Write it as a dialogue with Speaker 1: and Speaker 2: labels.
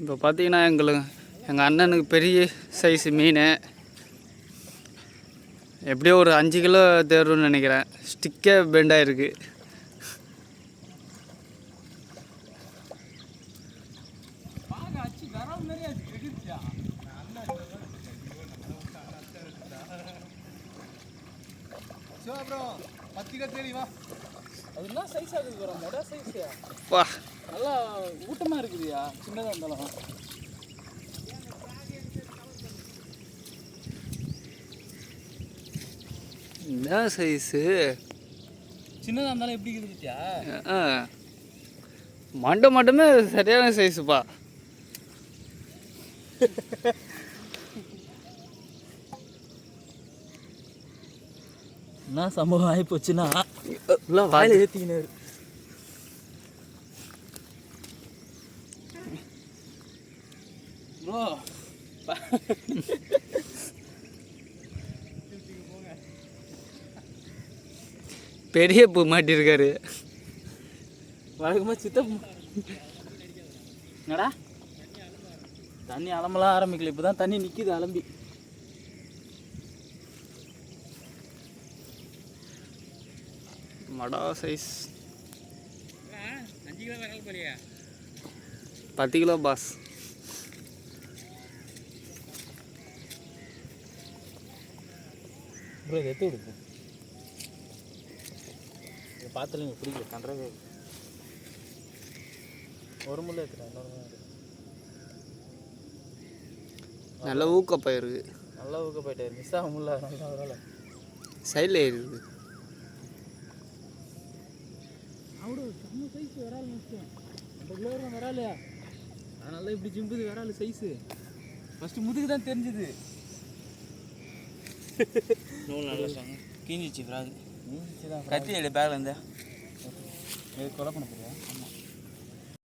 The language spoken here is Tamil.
Speaker 1: இப்போ பார்த்தீங்கன்னா எங்களுக்கு எங்கள் அண்ணனுக்கு பெரிய சைஸ் மீன். எப்படியோ ஒரு அஞ்சு கிலோ தேருன்னு நினைக்கிறேன். ஸ்டிக்கே பெண்ட் ஆயிருக்கு.
Speaker 2: ஊட்டமாக இருக்குதுயா? சின்னதாக இருந்தாலும்.
Speaker 1: என்ன சைஸு
Speaker 2: சின்னதாக இருந்தாலும் எப்படி இருக்குதுட்டியா
Speaker 1: மண்டை மட்டுமே சரியான சைஸுப்பா
Speaker 2: என்ன சம்பவம் ஆகி போச்சுன்னா? வாயில் ஏற்றிக்கினாரு ப்ரோ
Speaker 1: பெரிய பூ மாட்டியிருக்காரு
Speaker 2: வழக்கமாக சித்தம் என்னடா? தண்ணி அலம்பலாம் ஆரம்பிக்கல இப்போ தான் தண்ணி நிற்கிது அலம்பி.
Speaker 1: மடா சைஸ் பத்து கிலோ பாஸ்
Speaker 2: ப்ரோ இதை எடுத்து விடுப்போம் இதை பார்த்துல நீங்கள் பிடிக்கல கன்றாவே. ஒரு முள்ள எடுத்துட்டேன் இன்னொரு.
Speaker 1: நல்ல ஊக்கப்பயிருக்கு.
Speaker 2: நல்லா ஊக்க போயிட்டாரு மிஸ் ஆக முடியல நல்லா வரல
Speaker 1: சைடில் இருக்குது
Speaker 2: அவடு செம்ம சைஸ் வரால் முக்கியம் அந்த கிலோ வராலையா அதனால இப்படி ஜிம்புது வரால் சைஸு ஃபஸ்ட்டு முதுகு தான் தெரிஞ்சுது. நூல் நல்லா சொங்க கீஞ்சிச்சு ஃப்ராக் கத்தி எடு பேக்கில் இருந்தா இது கொலை பண்ண போறியா?